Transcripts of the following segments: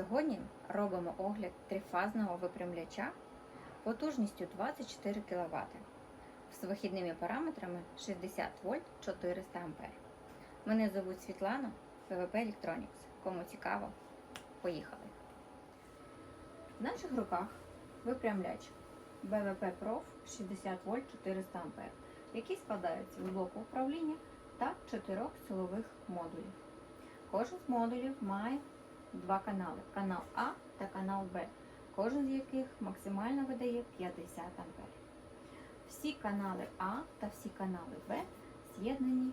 Сьогодні робимо огляд трифазного випрямляча потужністю 24 кВт з вихідними параметрами 60 вольт 400 А. Мене звуть Світлана, ПВП Electronics. Кому цікаво, поїхали. В наших руках випрямляч БВП Prof 60 вольт 400 А, який складається з блоку управління та чотирьох силових модулів. Кожен з модулів має два канали: канал А та канал Б, кожен з яких максимально видає 50 А. Всі канали А та всі канали Б з'єднані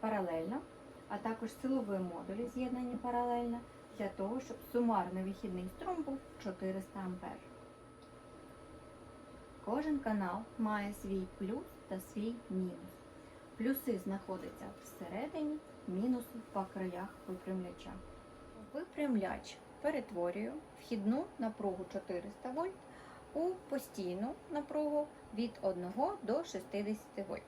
паралельно, а також силові модулі з'єднані паралельно для того, щоб сумарний вихідний струм був 400 А. Кожен канал має свій плюс та свій мінус. Плюси знаходяться всередині, мінуси по краях випрямляча. Випрямляч перетворює вхідну напругу 400 вольт у постійну напругу від 1 до 60 вольт.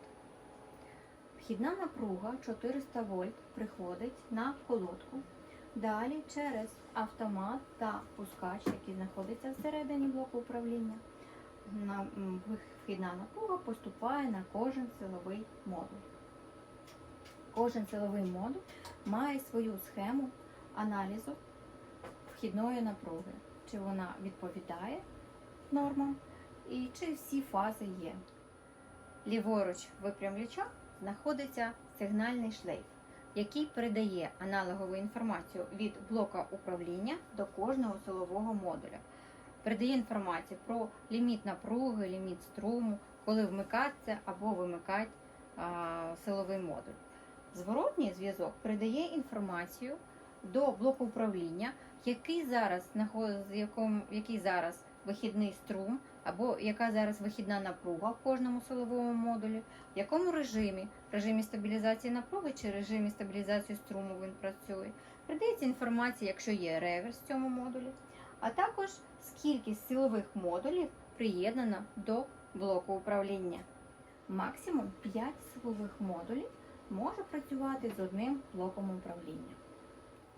Вхідна напруга 400 вольт приходить на колодку. Далі через автомат та пускач, який знаходиться всередині блоку управління, вхідна напруга поступає на кожен силовий модуль. Кожен силовий модуль має свою схему аналізу вхідної напруги, чи вона відповідає нормам і чи всі фази є. Ліворуч випрямляча знаходиться сигнальний шлейф, який передає аналогову інформацію від блока управління до кожного силового модуля. Передає інформацію про ліміт напруги, ліміт струму, коли вмикатися або вимикати а, силовий модуль. Зворотній зв'язок передає інформацію до блоку управління, який зараз який зараз вихідний струм, або яка зараз вихідна напруга в кожному силовому модулі, в якому режимі, в режимі стабілізації напруги чи режимі стабілізації струму він працює. Передається інформація, якщо є реверс в цьому модулі, а також скільки силових модулів приєднано до блоку управління. Максимум 5 силових модулів може працювати з одним блоком управління.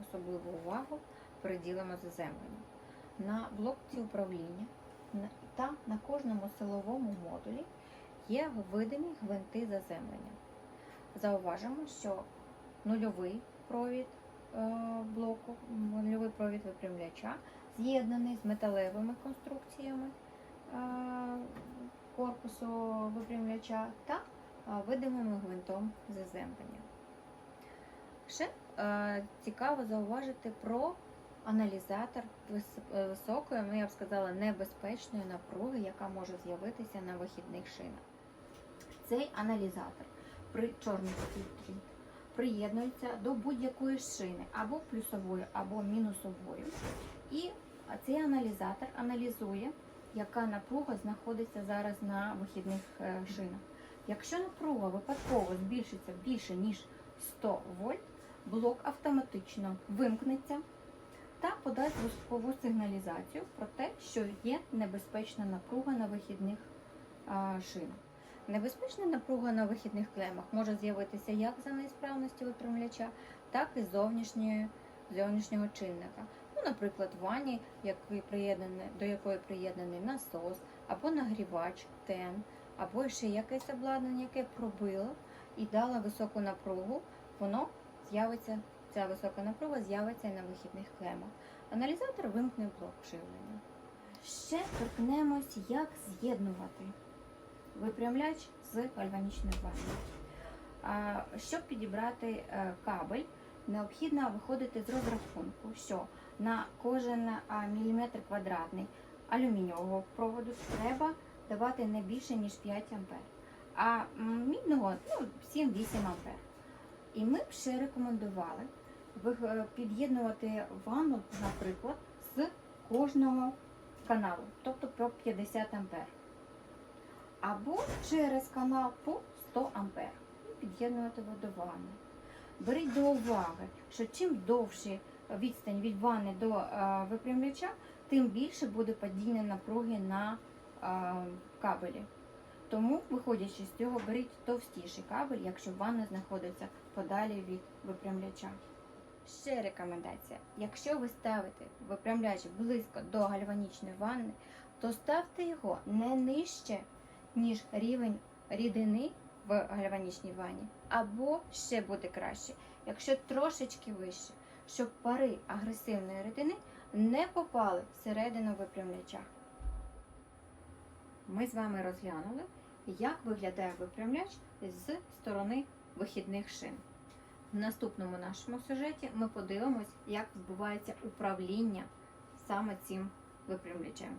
Особливу увагу приділимо заземленню. На блокці управління та на кожному силовому модулі є видимі гвинти заземлення. Зауважимо, що нульовий провід е, блоку, нульовий провід випрямляча з'єднаний з металевими конструкціями е, корпусу випрямляча та е, видимим гвинтом заземлення. Ще цікаво зауважити про аналізатор е, високої, ну я б сказала, небезпечної напруги, яка може з'явитися на вихідних шинах. Цей аналізатор при чорній світлі приєднується до будь-якої шини, або плюсової, або мінусової. І цей аналізатор аналізує, яка напруга знаходиться зараз на вихідних е, шинах. Якщо напруга випадково збільшиться більше ніж 100 вольт, блок автоматично вимкнеться та подасть звукову сигналізацію про те, що є небезпечна напруга на вихідних шинах. Небезпечна напруга на вихідних клемах може з'явитися як за неісправності випрямляча, так і зовнішньої, зовнішнього чинника. Ну, наприклад, в ванні, який до якої приєднаний насос, або нагрівач, тен, або ще якесь обладнання, яке пробило і дало високу напругу, воно з'явиться, ця висока напруга з'явиться і на вихідних клемах. Аналізатор вимкне блок живлення. Ще торкнемось, як з'єднувати випрямляч з гальванічною ванною. Щоб підібрати е, кабель, необхідно виходити з розрахунку, що на кожен міліметр квадратний алюмінієвого проводу треба давати не більше, ніж 5 А, а мідного ну, 7-8 А. І ми б ще рекомендували е, під'єднувати ванну, наприклад, з кожного каналу, тобто по 50 А. Або через канал по 100 А. Під'єднувати водованну. Беріть до уваги, що чим довше відстань від ванни до е, випрямляча, тим більше буде падіння напруги на е, кабелі. Тому, виходячи з цього, беріть товстіший кабель, якщо ванна знаходиться подалі від випрямляча. Ще рекомендація: якщо ви ставите випрямляч близько до гальванічної ванни, то ставте його не нижче, ніж рівень рідини в гальванічній ванні, або ще буде краще, якщо трошечки вище, щоб пари агресивної рідини не попали всередину випрямляча. Ми з вами розглянули, як виглядає випрямляч з сторони вихідних шин. В наступному нашому сюжеті ми подивимось, як відбувається управління саме цим випрямлячем.